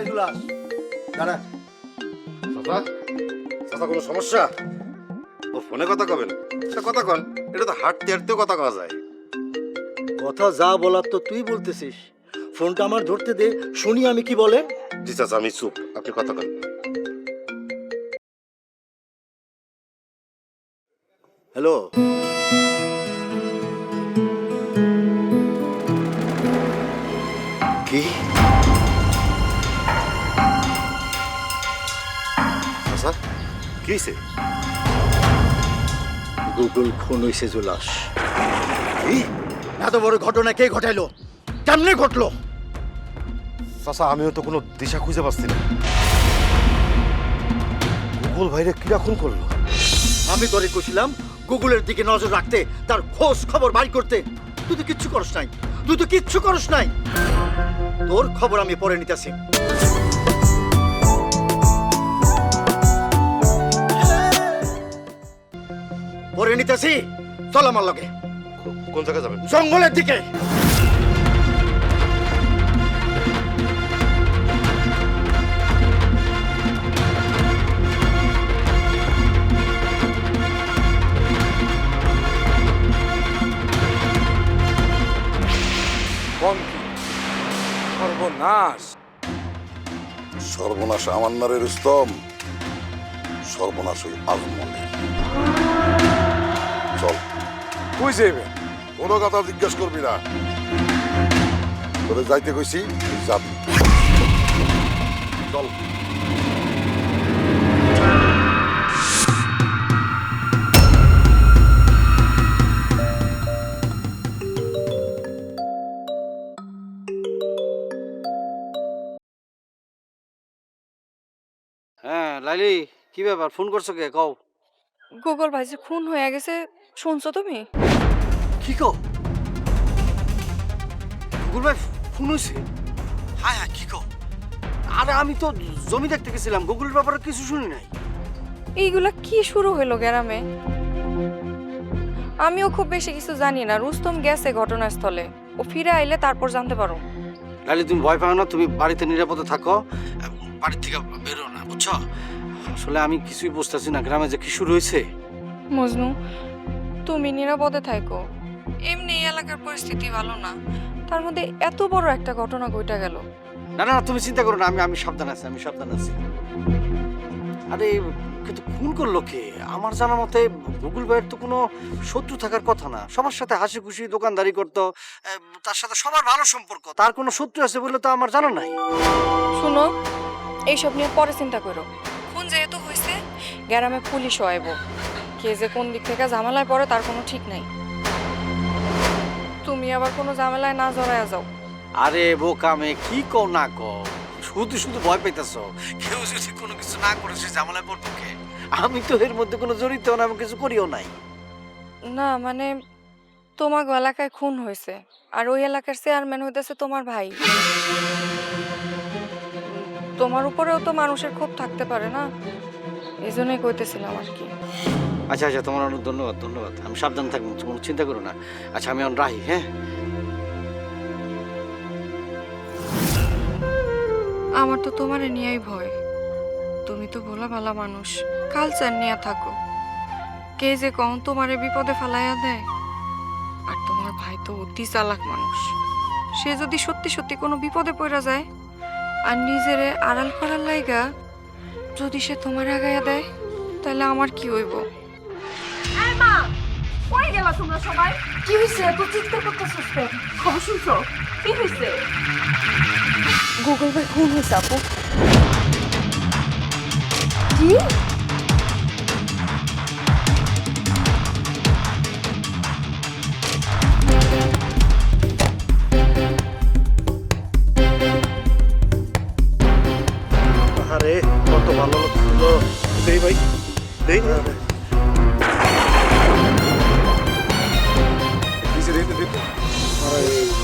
এই দুলাস দাঁড়া। চাচা চাচা কোনো সমস্যা? ও ফোনে কথা কবেন এটা কথা কন এটা তো হাঁটতে হাঁটতেও কথা কওয়া যায়। কথা যা বলার তো তুই বলতেছিস। ফোনটা আমার ধরতে দে শুনি আমি কি বলে। জি চাচা আমি চুপ আপনি কথা কন। হ্যালো? হয়েছে গুগল খুন হয়েছে জুলাস এত বড় ঘটনা কে ঘটাইলো? কেমনে ঘটলো? চাচা আমিও তো কোনো দিশা খুঁজে পাচ্ছি না। গুগল ভাইরে কিরা খুন করল? আমি তোরে কছিলাম গুগলের দিকে নজর রাখতে তার খোঁজ খবর বাই করতে। তুই তো কিচ্ছু করস নাই। তুই তো কিচ্ছু করস নাই। তোর খবর আমি পরে নিতেছি। পরে নিতেছি। চল আমার লগে। কোন জায়গায় যাবেন? জঙ্গলের দিকে। সর্বনাশ। সর্বনাশ আমার নারে রুস্তম সর্বনাশ ওই আজমনে চল। কই যাইবে? কোনো কথা জিজ্ঞেস করবি না। তোরে যাইতে কইছি তুই যাবি। চল। হ্যাঁ লাইলি কি ব্যাপার? ফোন করছ কে? কও। গুগল ভাই যে খুন হয়ে গেছে। শুনছো তুমি? কি কও গুগল ভাই ফোন হয়েছে হ্যাঁ হ্যাঁ কি কও আরে আমি তো জমি দেখতে গেছিলাম গুগলের ব্যাপারে কিছু শুনি নাই। এইগুলা কি শুরু হলো গ্রামে? আমিও খুব বেশি কিছু জানি না রুস্তম গেছে ঘটনাস্থলে। ও ফিরে আইলে তারপর জানতে পারো। লাইলি তুমি ভয় পাও না তুমি বাড়িতে নিরাপদে থাকো। বাড়ির থেকে বেরো না বুঝছ? আসলে আমি কিছুই বুঝতেছি না গ্রামে যে কি শুরু হয়েছে। মজনু তুমি নিরাপদে থাকো। এমনি এই এলাকার পরিস্থিতি ভালো না। তার মধ্যে এত বড় একটা ঘটনা ঘটে গেল। না না তুমি চিন্তা করো না আমি আমি সাবধান আছি আমি সাবধান আছি। আরে কিন্তু খুন করল কে? আমার জানা মতে গুগল ভাইয়ের তো কোনো শত্রু থাকার কথা না। সবার সাথে হাসি খুশি দোকানদারি করতো তার সাথে সবার ভালো সম্পর্ক। তার কোনো শত্রু আছে বলে তো আমার জানা নাই। শুনো এইসব নিয়ে পরে চিন্তা করো। খুন যেহেতু হয়েছে গ্রামে পুলিশও আইব। কে যে কোন দিক থেকে ঝামেলায় পড়ে তার কোনো ঠিক নাই। তুমি আবার কোনো ঝামেলায় না জড়ায় যাও। আরে বোকামে কি কও না কও? শুধু শুধু ভয় পাইতেছ। কেউ যদি কোনো কিছু না করে সে ঝামেলায় পড়তো কে? আমি তো এর মধ্যে কোনো জড়িত না আমি কিছু করিও নাই। না মানে তোমার এলাকায় খুন হয়েছে আর ওই এলাকার চেয়ারম্যান হইতেছে তোমার ভাই। তোমার উপরেও তো মানুষের ক্ষোভ থাকতে পারে না? এই জন্যই কইতেছিলাম আর কি। আচ্ছা আচ্ছা তোমার অনেক ধন্যবাদ ধন্যবাদ। আমি সাবধান থাকব, কোনো চিন্তা করো না। আচ্ছা আমি এখন রাহি হ্যাঁ? আমার তো তোমারে নিয়েই ভয়। তুমি তো ভোলা ভালা মানুষ। কালচার নিয়ে থাকো। কে যে কখন তোমারে বিপদে ফেলাইয়া দেয়? আর তোমার ভাই তো অতি চালাক মানুষ। সে যদি সত্যি সত্যি কোনো বিপদে পড়া যায়, আর নিজেরে আড়াল করার লাইগা যদি সে তোমার আগাইয়া দেয়, তাহলে আমার কি হইব? তোমরা সবাই। কি হইছে? এত চিৎকার করতেছিস কেন খবর শুনছো? কি হইছে? গুগল ভাই খুন হয়েছে আপু। কি? আরে কত ভালো লাগছিল। দেই ভাই দেই। Valeu.